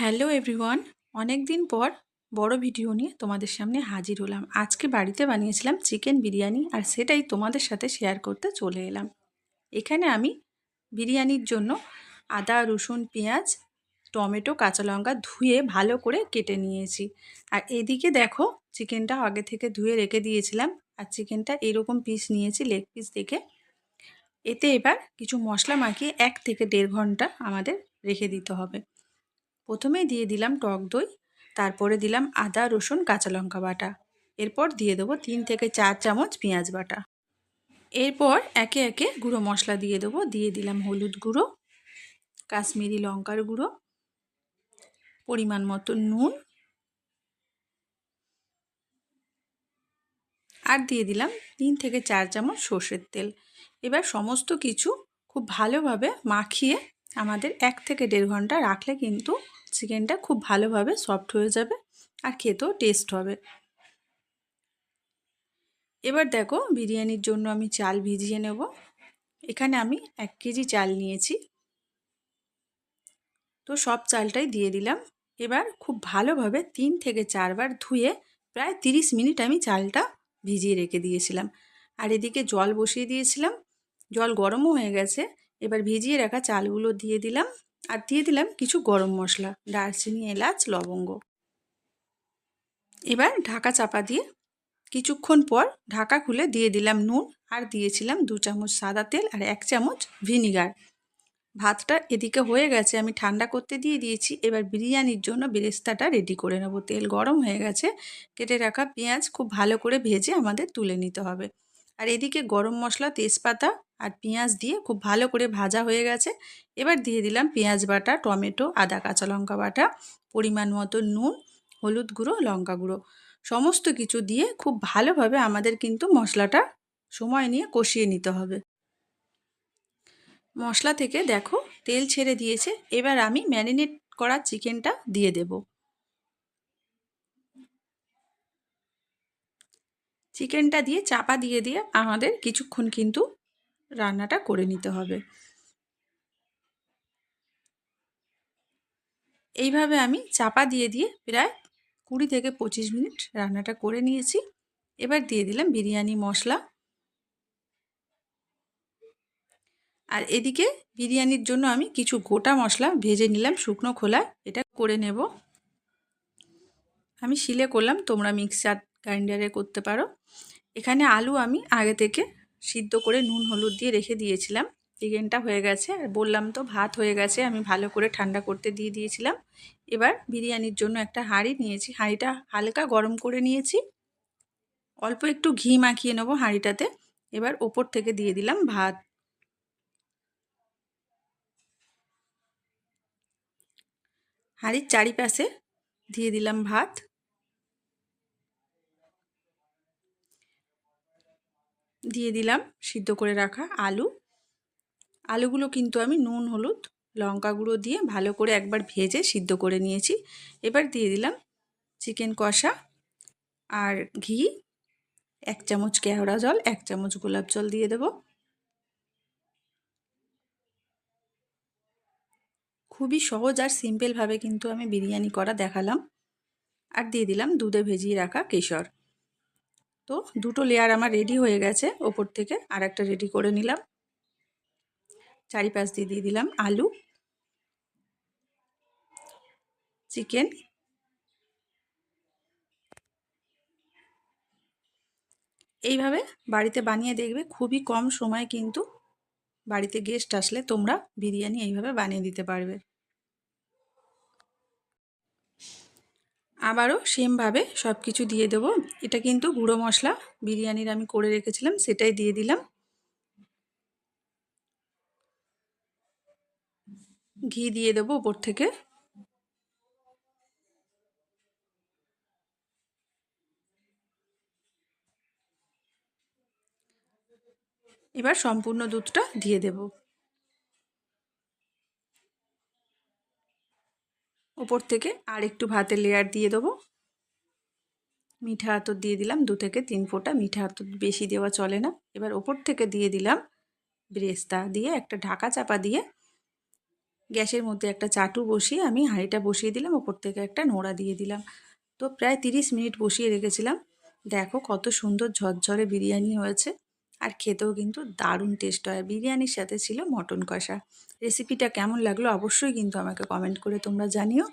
Hello everyone অনেক দিন পর বড় ভিডিও নিয়ে তোমাদের সামনে হাজির হলাম। আজকে বাড়িতে বানিয়েছিলাম চিকেন বিরিয়ানি আর সেটাই তোমাদের সাথে শেয়ার করতে চলে এলাম। এখানে আমি বিরিয়ানির জন্য আদা, রসুন, পেঁয়াজ, টমেটো, কাঁচা লঙ্কা ধুয়ে ভালো করে কেটে নিয়েছি। আর এদিকে দেখো চিকেনটা আগে থেকে ধুয়ে রেখে দিয়েছিলাম আর চিকেনটা এরকম পিস নিয়েছি লেগ পিস দেখে। এতে এবার কিছু মশলা মাখিয়ে এক থেকে দেড় ঘণ্টা আমাদের রেখে দিতে হবে। প্রথমেই দিয়ে দিলাম টক দই, তারপরে দিলাম আদা, রসুন, কাঁচা লঙ্কা বাটা। এরপর দিয়ে দেবো তিন থেকে চার চামচ পেঁয়াজ বাটা। এরপর একে একে গুঁড়ো মশলা দিয়ে দেবো। দিয়ে দিলাম হলুদ গুঁড়ো, কাশ্মীরি লঙ্কার গুঁড়ো, পরিমাণ মতো নুন। আর দিয়ে দিলাম তিন থেকে চার চামচ সর্ষের তেল। এবার সমস্ত কিছু খুব ভালোভাবে মাখিয়ে আমাদের এক থেকে দেড় ঘণ্টা রাখলে কিন্তু চিকেনটা খুব ভালোভাবে সফট হয়ে যাবে আর খেতেও টেস্ট হবে। এবার দেখো বিরিয়ানির জন্য আমি চাল ভিজিয়ে নেব। এখানে আমি এক কেজি চাল নিয়েছি। তো সব চালটাই দিয়ে দিলাম। এবার খুব ভালোভাবে তিন থেকে চারবার ধুয়ে প্রায় তিরিশ মিনিট আমি চালটা ভিজিয়ে রেখে দিয়েছিলাম। আর এদিকে জল বসিয়ে দিয়েছিলাম। জল গরমও হয়ে গেছে। এবার ভিজিয়ে রাখা চালগুলো দিয়ে দিলাম আর দিয়ে দিলাম কিছু গরম মশলা, দারচিনি, এলাচ, লবঙ্গ। এবার ঢাকা চাপা দিয়ে কিছুক্ষণ পর ঢাকা খুলে দিয়ে দিলাম নুন আর দিয়েছিলাম দু চামচ সাদা তেল আর এক চামচ ভিনিগার। ভাতটা এদিকে হয়ে গেছে, আমি ঠান্ডা করতে দিয়ে দিয়েছি। এবার বিরিয়ানির জন্য বেরেস্তাটা রেডি করে নেব। তেল গরম হয়ে গেছে, কেটে রাখা পেঁয়াজ খুব ভালো করে ভেজে আমাদের তুলে নিতে হবে। আর এদিকে গরম মশলা, তেজপাতা আর পেঁয়াজ দিয়ে খুব ভালো করে ভাজা হয়ে গেছে। এবার দিয়ে দিলাম পেঁয়াজ বাটা, টমেটো, আদা, কাঁচা লঙ্কা বাটা, পরিমাণ মতো নুন, হলুদ গুঁড়ো, লঙ্কা গুঁড়ো। সমস্ত কিছু দিয়ে খুব ভালোভাবে আমাদের কিন্তু মশলাটা সময় নিয়ে কষিয়ে নিতে হবে। মশলা থেকে দেখো তেল ছেড়ে দিয়েছে। এবার আমি ম্যারিনেট করা চিকেনটা দিয়ে দেব। চিকেনটা দিয়ে চাপা দিয়ে দিয়ে আমাদের কিছুক্ষণ কিন্তু রান্নাটা করে নিতে হবে। এইভাবে আমি চাপা দিয়ে দিয়ে প্রায় কুড়ি থেকে পঁচিশ মিনিট রান্নাটা করে নিয়েছি। এবার দিয়ে দিলাম বিরিয়ানি মশলা। আর এদিকে বিরিয়ানির জন্য আমি কিছু গোটা মশলা ভেজে নিলাম শুকনো খোলা এটা করে নেব। আমি শিলে করলাম, তোমরা মিক্সার গ্রাইন্ডারে করতে পারো। এখানে আলু আমি আগে থেকে সিদ্ধ করে নুন, হলুদ দিয়ে রেখে দিয়েছিলাম। চিকেনটা হয়ে গেছে। আর বললাম তো ভাত হয়ে গেছে, আমি ভালো করে ঠান্ডা করতে দিয়ে দিয়েছিলাম। এবার বিরিয়ানির জন্য একটা হাঁড়ি নিয়েছি। হাঁড়িটা হালকা গরম করে নিয়েছি। অল্প একটু ঘি মাখিয়ে নেব হাঁড়িটাতে। এবার ওপর থেকে দিয়ে দিলাম ভাত। হাঁড়ির চারিপাশে দিয়ে দিলাম ভাত। দিয়ে দিলাম সিদ্ধ করে রাখা আলু। আলুগুলো কিন্তু আমি নুন, হলুদ, লঙ্কা গুঁড়ো দিয়ে ভালো করে একবার ভেজে সিদ্ধ করে নিয়েছি। এবার দিয়ে দিলাম চিকেন কষা আর ঘি। এক চামচ কেওড়া জল, এক চামচ গোলাপ জল দিয়ে দেব। খুবই সহজ আর সিম্পলভাবে কিন্তু আমি বিরিয়ানি করা দেখালাম। আর দিয়ে দিলাম দুধে ভেজিয়ে রাখা কেশর। তো দুটো লেয়ার আমার রেডি হয়ে গেছে ওপর থেকে। আর একটা রেডি করে নিলাম। চারিপাশ দিয়ে দিয়ে দিলাম আলু চিকেন এইভাবে বাড়িতে বানিয়ে দেখবে, খুবই কম সময় কিন্তু বাড়িতে গেস্ট আসলে তোমরা বিরিয়ানি এইভাবে বানিয়ে দিতে পারবে। আবারও সেমভাবে সব কিছু দিয়ে দেব। এটা কিন্তু গুঁড়ো মশলা, বিরিয়ানির আমি করে রেখেছিলাম, সেটাই দিয়ে দিলাম। ঘি দিয়ে দেবো ওপর থেকে। এবার সম্পূর্ণ দুধটা দিয়ে দেব। ওপর থেকে আর একটু ভাতের লেয়ার দিয়ে দেবো। মিঠা আতর দিয়ে দিলাম, দু থেকে তিন ফোঁটা মিঠা আতর বেশি দেওয়া চলে না। এবার ওপর থেকে দিয়ে দিলাম ব্রেস্তা দিয়ে একটা ঢাকা চাপা দিয়ে গ্যাসের মধ্যে একটা চাটু বসিয়ে আমি হাঁড়িটা বসিয়ে দিলাম, ওপর থেকে একটা নোড়া দিয়ে দিলাম। তো প্রায় তিরিশ মিনিট বসিয়ে রেখেছিলাম। দেখো কত সুন্দর ঝরঝরে বিরিয়ানি হয়েছে। আর খেতেও কিন্তু দারুণ টেস্ট হয়। বিরিয়ানির সাথে ছিল মটন কষা। রেসিপিটা কেমন লাগল অবশ্যই কিন্তু আমাকে কমেন্ট করে তোমরা জানিও।